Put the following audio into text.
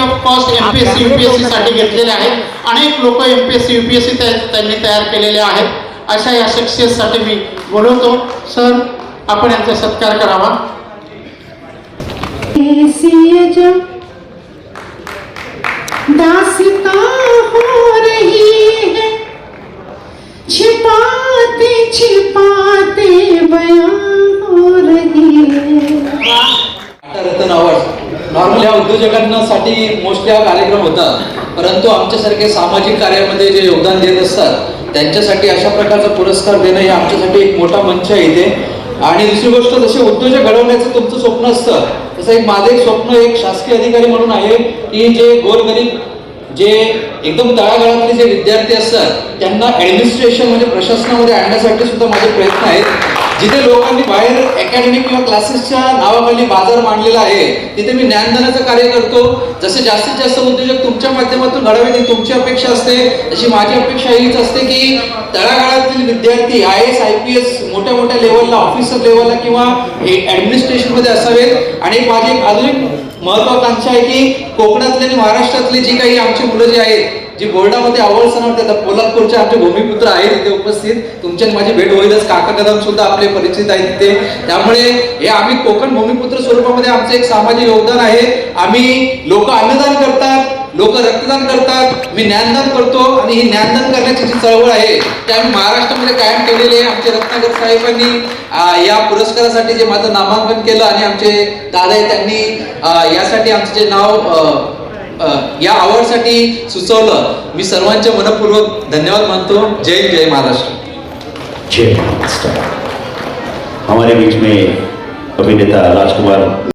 First MPSC UPSC साठी घेतलेले आहेत. अनेक लोक एमपीएससी युपीएससी त्यांनी तयार केलेले आहेत. अशा या सक्सेससाठी मी बोलवतो. सर आपण यांचा सत्कार करावा. दास्तां हो रही है। छिपाते छिपाते बयां हो रही है। अवॉर्ड उद्योजकांसाठी मोस्टली हा कार्यक्रम होता. परंतु आमच्यासारखे सामाजिक कार्यामध्ये जे योगदान देत असतात त्यांच्यासाठी अशा प्रकारचा पुरस्कार देणं हे आमच्यासाठी एक मोठा मंच आहे इथे. आणि दुसरी गोष्ट जसे उद्योजक घडवण्याचं तुमचं स्वप्न असतं तसं एक माझं एक स्वप्न एक शासकीय अधिकारी म्हणून आहे की जे गोरगरीब जे एकदम तळागाळातले जे विद्यार्थी असतात त्यांना ऍडमिनिस्ट्रेशन म्हणजे प्रशासनामध्ये आणण्यासाठी सुद्धा माझे प्रयत्न आहेत. जिथे लोकांनी बाहेर अकॅडमी किंवा क्लासेसच्या नावाखाली बाजार मांडलेला आहे तिथे मी ज्ञानदानाचं कार्य करतो. जसे जास्तीत जास्त उद्योजक तुमच्या माध्यमातून घडावे ही तुमची अपेक्षा असते तशी माझी अपेक्षा हीच असते की तळागाळातील विद्यार्थी I S I P S मोठ्या मोठ्या लेवलला ऑफिसर लेवलला किंवा ऍडमिनिस्ट्रेशनमध्ये असावेत. आणि माझी एक अजून एक महत्वाकांक्षा आहे की कोकणातले आणि महाराष्ट्रातले जी काही आमची मुलं जी आहेत जी बोर्डामध्ये आवड सणावते त्याला कोल्हापूरचे आमचे भूमिपुत्र आहेत इथे उपस्थित. तुमच्या माझी भेट होईलच. काका कदम सुद्धा आपले परिचित आहेत तिथे त्यामुळे हे आम्ही कोकण भूमिपुत्र स्वरूपामध्ये आमचं एक सामाजिक योगदान आहे. आम्ही लोक अन्नदान करतात लोक रक्तदान करतात. मी ज्ञानदान करतो आणि ही ज्ञानदान करण्याची जी चळवळ आहे ते आम्ही महाराष्ट्रामध्ये कायम ठेवलेली आहे. आमचे रत्नाकर साहेबांनी या पुरस्कारासाठी जे माझं नामांकन केलं आणि आमचे दादा आहे त्यांनी यासाठी आमचं जे नाव या अवॉर्डसाठी सुचवलं. मी सर्वांचे मनपूर्वक धन्यवाद मानतो. जय जय महाराष्ट्र. जय हमारे बीच में अभिनेता राजकुमार